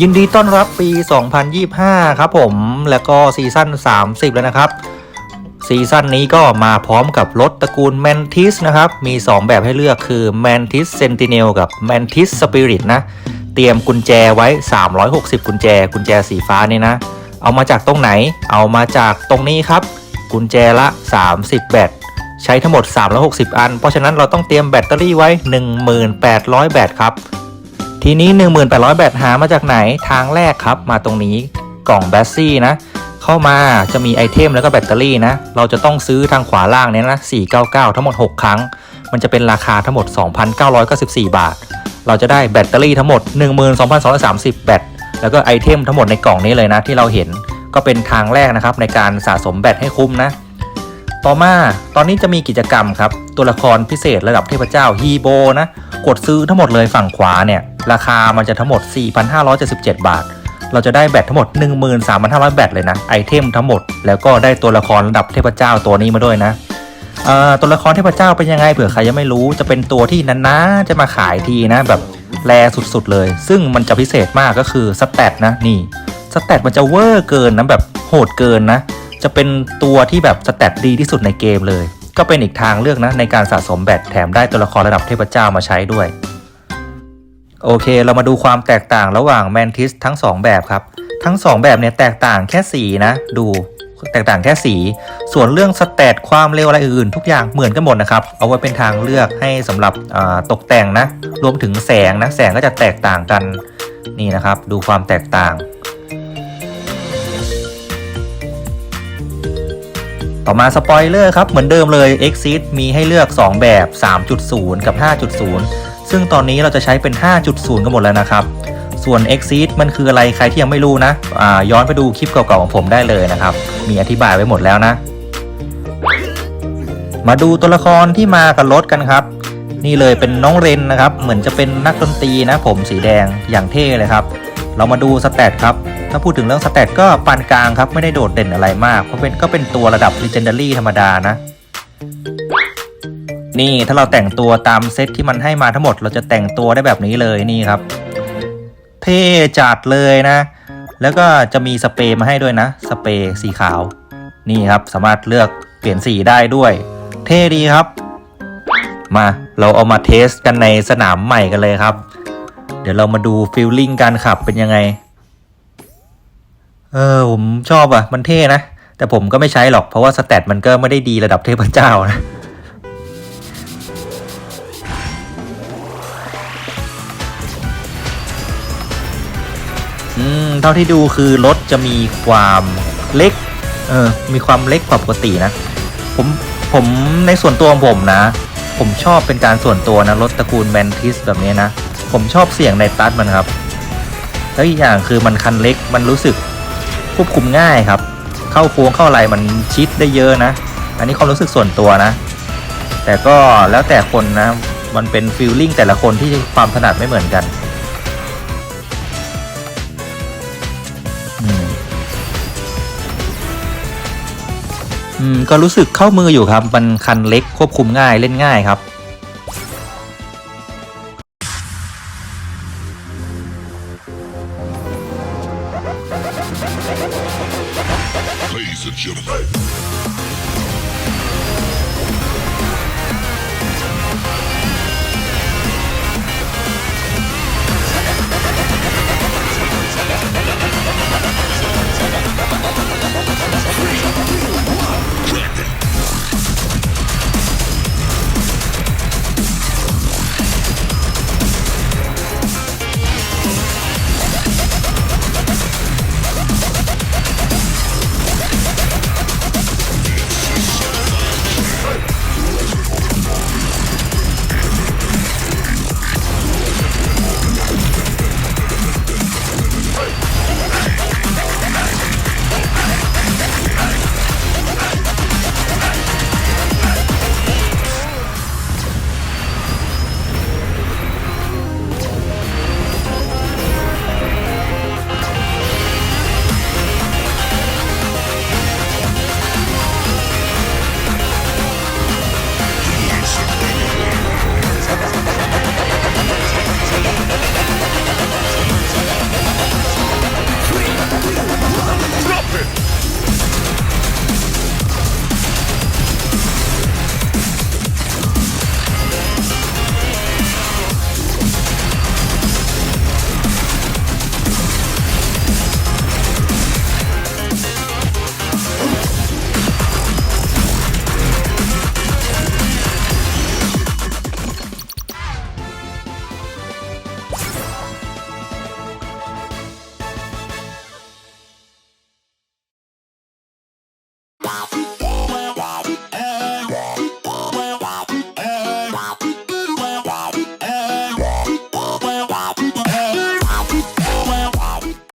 ยินดีต้อนรับปี 2025 ครับผม แล้วก็ซีซั่น 30 แล้วนะครับ ซีซั่นนี้ก็มาพร้อมกับรถตระกูล Mantis นะครับ มี 2 แบบให้เลือกคือ Mantis Sentinel กับ Mantis Spirit นะ เตรียมกุญแจไว้ 360 กุญแจ กุญแจสีฟ้านี่นะ เอามาจากตรงไหน เอามาจากตรงนี้ครับ กุญแจละ 30 แบตใช้ทั้งหมด 360 อัน เพราะฉะนั้นเราต้องเตรียมแบตเตอรี่ไว้ 1800 แบตครับ ทีนี้ 1800แบตหามาจากไหนทางแรกครับ มาตรงนี้กล่องแบตซี่นะ เข้ามาจะมีไอเทมแล้วก็แบตเตอรี่นะ เราจะต้องซื้อทางขวาล่างเนี้ยนะ 499 ทั้งหมด 6 ครั้ง มันจะเป็นราคาทั้งหมด 2,994 บาท เราจะได้แบตเตอรี่ทั้งหมด 12,230 แบตแล้วก็ไอเทมทั้งหมดในกล่องนี้เลยนะ ที่เราเห็นก็เป็นทางแรกนะครับในการสะสมแบตให้คุ้มนะต่อมาตอนนี้จะมีกิจกรรมครับ ตัวละครพิเศษระดับเทพเจ้าฮีโบนะ กดซื้อทั้งหมดเลยฝั่งขวาเนี่ย ราคามันจะทั้งหมด 4,577 บาท เราจะได้แบตทั้งหมด 13,500 แบตเลยนะ ไอเทมทั้งหมด แล้วก็ได้ตัวละครระดับเทพเจ้าตัวนี้มาด้วยนะอ่อตัวละครเทพเจ้าเป็นยังไงเผื่อใครยังไม่รู้ จะเป็นตัวที่นานๆจะมาขายทีนะแบบแรสุดๆเลย ซึ่งมันจะพิเศษมากก็คือสแตทนะนี่สแตทมันจะเวอร์เกินนะแบบโหดเกินนะ จะเป็นตัวที่แบบสแตทดีที่สุดในเกมเลย ก็เป็นอีกทางเลือกนะในการสะสมแบตแถมได้ตัวละครระดับเทพเจ้ามาใช้ด้วย โอเค เรามาดูความแตกต่างระหว่างแมนทิสทั้ง 2 แบบครับ ทั้ง 2 แบบเนี่ยแตกต่างแค่สีนะ ดูแตกต่างแค่สี ส่วนเรื่องสแตทความเร็วอะไรอื่นทุกอย่างเหมือนกันหมดนะครับ เอาไว้เป็นทางเลือกให้สำหรับตกแต่งนะ รวมถึงแสงนะ แสงก็จะแตกต่างกันนี่นะครับ ดูความแตกต่าง ต่อมาสปอยเลอร์ครับ เหมือนเดิมเลย Exit มีให้เลือก 2 แบบ 3.0 กับ 5.0 ซึ่งตอนนี้เราจะใช้เป็น 5.0 กันหมดแล้วนะครับ ส่วน Exit มันคืออะไรใครที่ยังไม่รู้นะอาย้อนไปดูคลิปเก่าๆของผมได้เลยนะครับ มีอธิบายไว้หมดแล้วนะ มาดูตัวละครที่มากับรถกันครับ นี่เลยเป็นน้องเรนนะครับ เหมือนจะเป็นนักดนตรีนะผมสีแดงอย่างเท่เลยครับ เรามาดูสแตทครับถ้าพูดถึงเรื่องสแตทก็ปานกลางครับไม่ได้โดดเด่นอะไรมาก เพราะเป็นก็เป็นตัวระดับ Legendary ธรรมดานะ นี่ถ้าเราแต่งตัวตามเซตที่มันให้มาทั้งหมด เราจะแต่งตัวได้แบบนี้เลยนี่ครับ เท่จัดเลยนะ แล้วก็จะมีสเปรย์มาให้ด้วยนะ สเปรย์สีขาว นี่ครับสามารถเลือกเปลี่ยนสีได้ด้วย เท่ดีครับ มาเราเอามาเทสกันในสนามใหม่กันเลยครับ เดี๋ยวเรามาดูฟิลลิ่งการขับเป็นยังไง เออผมชอบอะ มันเท่นะ แต่ผมก็ไม่ใช้หรอกเพราะว่าสแตทมันก็ไม่ได้ดีระดับเทพเจ้านะ อืมเท่าที่ดูคือรถจะมีความเล็ก เออ มีความเล็กกว่าปกตินะ ผมผมในส่วนตัวของผมนะ ผมชอบเป็นการส่วนตัวนะรถตระกูลแมนทิสแบบนี้นะ ผมชอบเสียงในตัดมันครับ แล้วอีกอย่างคือมันคันเล็กมันรู้สึกควบคุมง่ายครับ เข้าโค้งเข้าอะไรมันชิดได้เยอะนะ อันนี้ความรู้สึกส่วนตัวนะ แต่ก็แล้วแต่คนนะ มันเป็นฟีลลิ่งแต่ละคนที่ความถนัดไม่เหมือนกัน อืมก็รู้สึกเข้ามืออยู่ครับ มันคันเล็กควบคุมง่ายเล่นง่ายครับ Ladies and gentlemen,